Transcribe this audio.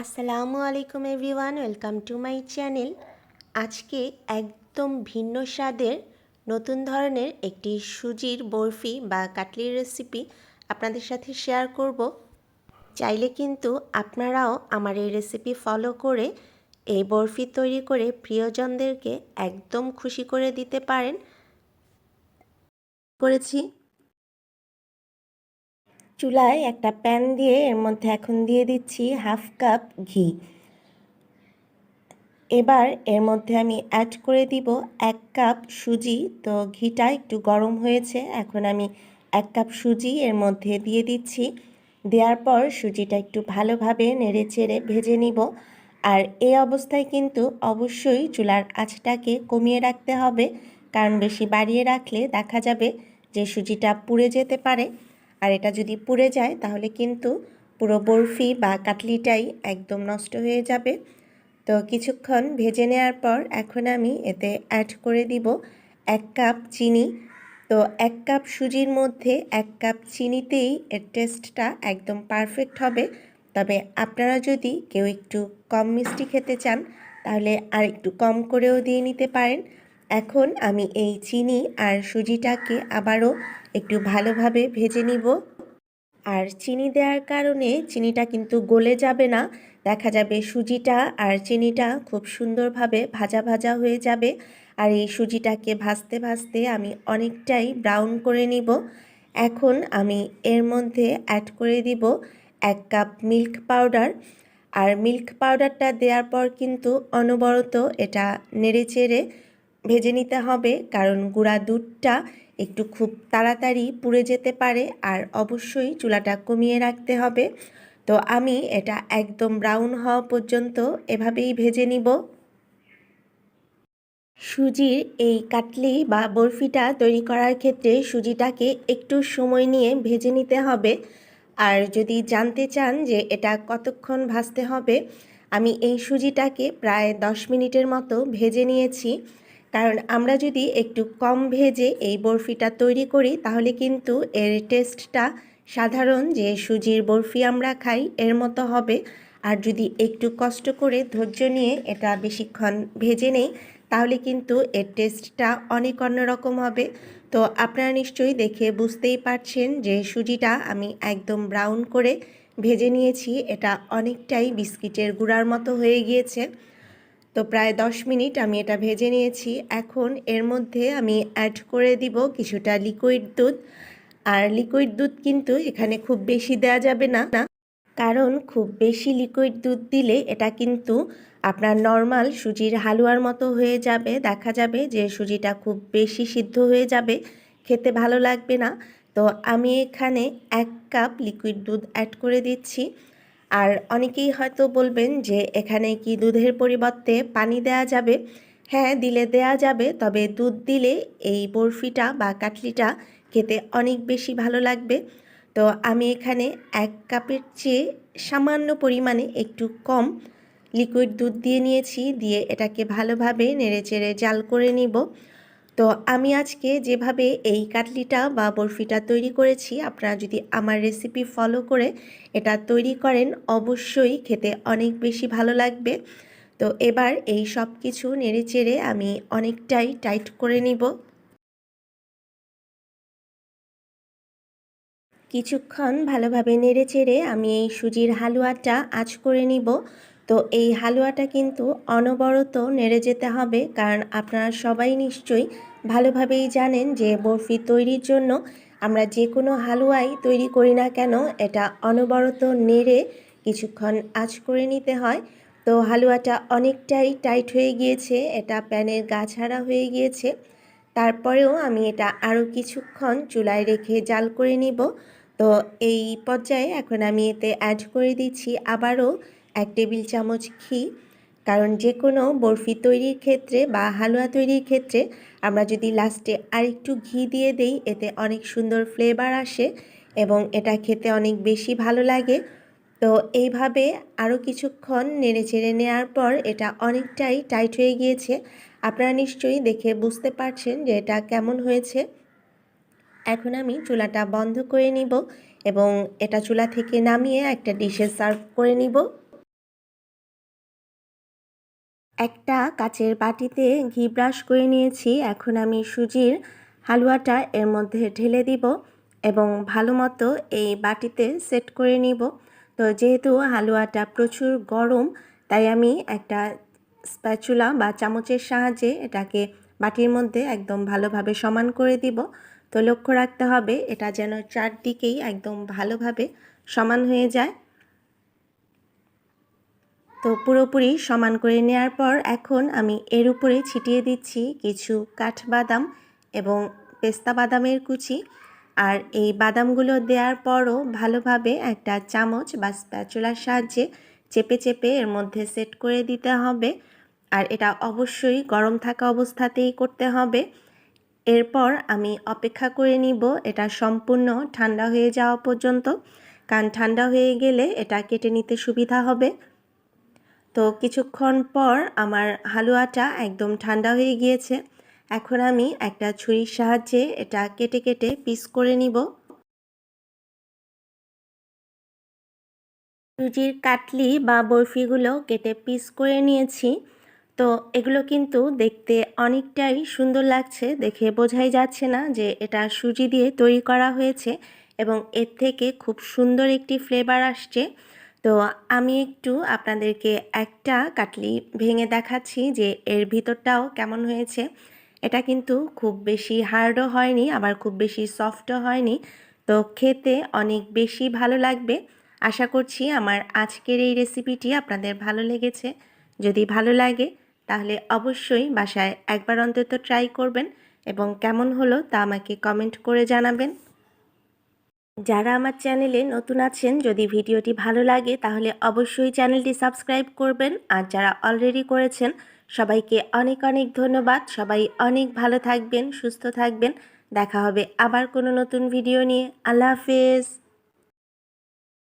আসসালামু আলাইকুম everyone, welcome to my channel. আজকে একদম ভিন্ন স্বাদের, নতুন ধরনের একটি সুজির বরফি বা কাটলির রেসিপি আপনাদের সাথে শেয়ার করব। চাইলে কিন্তু আপনারাও আমার এই রেসিপি ফলো করে এই বরফি তৈরি করে প্রিয়জনদেরকে একদম খুশি করে দিতে পারেন। করেছি চুলায় একটা প্যান দিয়ে এর মধ্যে এখন দিয়ে দিচ্ছি হাফ কাপ ঘি। এবার এর মধ্যে আমি অ্যাড করে দিব এক কাপ সুজি। তো ঘিটা একটু গরম হয়েছে, এখন আমি এক কাপ সুজি এর মধ্যে দিয়ে দিচ্ছি। দেওয়ার পর সুজিটা একটু ভালোভাবে নেড়ে চেড়ে ভেজে নিব। আর এই অবস্থায় কিন্তু অবশ্যই চুলার আঁচটাকে কমিয়ে রাখতে হবে, কারণ বেশি বাড়িয়ে রাখলে দেখা যাবে যে সুজিটা পুড়ে যেতে পারে। আর এটা যদি পুড়ে যায়, তাহলে কিন্তু পুরো বরফি বা কাটলিটাই একদম নষ্ট হয়ে যাবে। তো কিছুক্ষণ ভেজে নেওয়ার পর এখন আমি এতে অ্যাড করে দিব এক কাপ চিনি। তো এক কাপ সুজির মধ্যে এক কাপ চিনিতেই এর টেস্টটা একদম পারফেক্ট হবে। তবে আপনারা যদি কেউ একটু কম মিষ্টি খেতে চান, তাহলে আর একটু কম করেও দিয়ে নিতে পারেন। এখন আমি এই চিনি আর সুজিটাকে আবারও একটু ভালোভাবে ভেজে নিব। আর চিনি দেওয়ার কারণে চিনিটা কিন্তু গলে যাবে না। দেখা যাবে সুজিটা আর চিনিটা খুব সুন্দরভাবে ভাজা ভাজা হয়ে যাবে। আর এই সুজিটাকে ভাজতে ভাজতে আমি অনেকটাই ব্রাউন করে নিব। এখন আমি এর মধ্যে অ্যাড করে দিব এক কাপ মিল্ক পাউডার। আর মিল্ক পাউডারটা দেওয়ার পর কিন্তু অনবরত এটা নেড়ে চেড়ে ভেজে নিতে হবে, কারণ গুঁড়া দুধটা একটু খুব তাড়াতাড়ি পুড়ে যেতে পারে আর অবশ্যই চুলাটা কমিয়ে রাখতে হবে। তো আমি এটা একদম ব্রাউন হওয়া পর্যন্ত এভাবেই ভেজে নিব। সুজির এই কাটলি বা বরফিটা তৈরি করার ক্ষেত্রে সুজিটাকে একটু সময় নিয়ে ভেজে নিতে হবে। আর যদি জানতে চান যে এটা কতক্ষণ ভাজতে হবে, আমি এই সুজিটাকে প্রায় দশ মিনিটের মতো ভেজে নিয়েছি। কারণ আমরা যদি একটু কম ভেজে এই বরফিটা তৈরি করি, তাহলে কিন্তু এর টেস্টটা সাধারণ যে সুজির বরফি আমরা খাই, এর মতো হবে। আর যদি একটু কষ্ট করে ধৈর্য নিয়ে এটা বেশিক্ষণ ভেজে নেই, তাহলে কিন্তু এর টেস্টটা অনেক অন্যরকম হবে। তো আপনারা নিশ্চয়ই দেখে বুঝতেই পারছেন যে সুজিটা আমি একদম ব্রাউন করে ভেজে নিয়েছি। এটা অনেকটাই বিস্কিটের গুঁড়ার মতো হয়ে গিয়েছে। তো প্রায় দশ মিনিট আমি এটা ভেজে নিয়েছি। এখন এর মধ্যে আমি অ্যাড করে দিব কিছুটা লিকুইড দুধ। আর লিকুইড দুধ কিন্তু এখানে খুব বেশি দেওয়া যাবে না। কারণ খুব বেশি লিকুইড দুধ দিলে এটা কিন্তু আপনার নর্মাল সুজির হালুয়ার মতো হয়ে যাবে। দেখা যাবে যে সুজিটা খুব বেশি সিদ্ধ হয়ে যাবে। খেতে ভালো লাগবে না। তো আমি এখানে এক কাপ লিকুইড দুধ অ্যাড করে দিচ্ছি। আর অনেকেই হয়তো বলবেন যে এখানে কি দুধের পরিবর্তে পানি দেয়া যাবে? হ্যাঁ দিলে দেয়া যাবে, তবে দুধ দিলে এই বরফিটা বা কাটলিটা খেতে অনেক বেশি ভালো লাগবে। তো আমি এখানে এক কাপের চেয়ে সামান্য পরিমাণে একটু কম লিকুইড দুধ দিয়ে নিয়েছি, দিয়ে এটাকে ভালোভাবে নেড়েচেড়ে জাল করে নিব। তো আমি আজকে যেভাবে এই কাটলিটা বা বরফিটা তৈরি করেছি, আপনারা যদি আমার রেসিপি ফলো করে এটা তৈরি করেন, অবশ্যই খেতে অনেক বেশি ভালো লাগবে। তো এবার এই সব কিছু নেড়ে চেড়ে আমি অনেকটাই টাইট করে নিব। কিছুক্ষণ ভালোভাবে নেড়ে চেড়ে আমি এই সুজির হালুয়াটা আঁচ করে নিব। তো এই হালুয়াটা কিন্তু অনবরত নেড়ে যেতে হবে কারণ আপনারা সবাই নিশ্চয়ই ভালোভাবেই জানেন যে বরফি তৈরির জন্য আমরা যে কোনো হালুয়াই তৈরি করি না কেন, এটা অনবরত নেড়ে কিছুক্ষণ আঁচ করে নিতে হয়। তো হালুয়াটা অনেকটাই টাইট হয়ে গিয়েছে, এটা প্যানের গা ছাড়া হয়ে গিয়েছে। তারপরেও আমি এটা আরও কিছুক্ষণ চুলায় রেখে জাল করে নিব। তো এই পর্যায়ে এখন আমি এতে অ্যাড করে দিচ্ছি আবারও এক টেবিল চামচ ঘি, কারণ যে কোনো বরফি তৈরির ক্ষেত্রে বা হালুয়া তৈরির ক্ষেত্রে আমরা যদি লাস্টে আরেকটু ঘি দিয়ে দেই, এতে অনেক সুন্দর ফ্লেভার আসে এবং এটা খেতে অনেক বেশি ভালো লাগে। তো এইভাবে আরও কিছুক্ষণ নেড়ে চেড়ে নেওয়ার পর এটা অনেকটাই টাইট হয়ে গিয়েছে। আপনারা নিশ্চয়ই দেখে বুঝতে পারছেন যে এটা কেমন হয়েছে। এখন আমি চুলাটা বন্ধ করে নিব এবং এটা চুলা থেকে নামিয়ে একটা ডিশে সার্ভ করে নিব। একটা কাচের বাটিতে ঘি ব্রাশ করে নিয়েছি। এখন আমি সুজির হালুয়াটা এর মধ্যে ঢেলে দিব এবং ভালো মতো এই বাটিতে সেট করে নিব। তো যেহেতু হালুয়াটা প্রচুর গরম, তাই আমি একটা স্প্যাচুলা বা চামচের সাহায্যে এটাকে বাটির মধ্যে একদম ভালোভাবে সমান করে দিব। তো লক্ষ্য রাখতে হবে, এটা যেন চারদিকেই একদম ভালোভাবে সমান হয়ে যায়। তো পুরোপুরি সমান করে নেওয়ার পর এখন আমি এর উপরে ছিটিয়ে দিচ্ছি কিছু কাঠবাদাম এবং পেস্তা বাদামের কুচি। আর এই বাদামগুলো দেওয়ার পরও ভালোভাবে একটা চামচ বা স্প্যাচুলার সাহায্যে চেপে চেপে এর মধ্যে সেট করে দিতে হবে। আর এটা অবশ্যই গরম থাকা অবস্থাতেই করতে হবে। এরপর আমি অপেক্ষা করে নিব এটা সম্পূর্ণ ঠান্ডা হয়ে যাওয়া পর্যন্ত। কারণ ঠান্ডা হয়ে গেলে এটা কেটে নিতে সুবিধা হবে। তো কিছুক্ষণ পর আমার হালুয়াটা একদম ঠান্ডা হয়ে গিয়েছে। এখন আমি একটা ছুরির সাহায্যে এটা কেটে কেটে পিস করে নিব। সুজির কাটলি বা বরফিগুলো কেটে পিস করে নিয়েছি। তো এগুলো কিন্তু দেখতে অনেকটাই সুন্দর লাগছে, দেখে বোঝাই যাচ্ছে না যে এটা সুজি দিয়ে তৈরি করা হয়েছে এবং এর থেকে খুব সুন্দর একটি ফ্লেভার আসছে। তো আমি একটু আপনাদেরকে একটা কাটলি ভেঙে দেখাচ্ছি যে এর ভিতরটাও কেমন হয়েছে। এটা কিন্তু খুব বেশি হার্ডও হয়নি, আবার খুব বেশি সফটও হয়নি। তো খেতে অনেক বেশি ভালো লাগবে। আশা করছি আমার আজকের এই রেসিপিটি আপনাদের ভালো লেগেছে। যদি ভালো লাগে, তাহলে অবশ্যই বাসায় একবার অন্তত ট্রাই করবেন। এবং কেমন হলো তা আমাকে কমেন্ট করে জানাবেন। যারা আমার চ্যানেলে নতুন আছেন, যদি ভিডিওটি ভালো লাগে, তাহলে অবশ্যই চ্যানেলটি সাবস্ক্রাইব করবেন। আর যারা অলরেডি করেছেন, সবাইকে অনেক অনেক ধন্যবাদ। সবাই অনেক ভালো থাকবেন, সুস্থ থাকবেন। দেখা হবে আবার কোনো নতুন ভিডিও নিয়ে। আল্লাহ হাফেজ।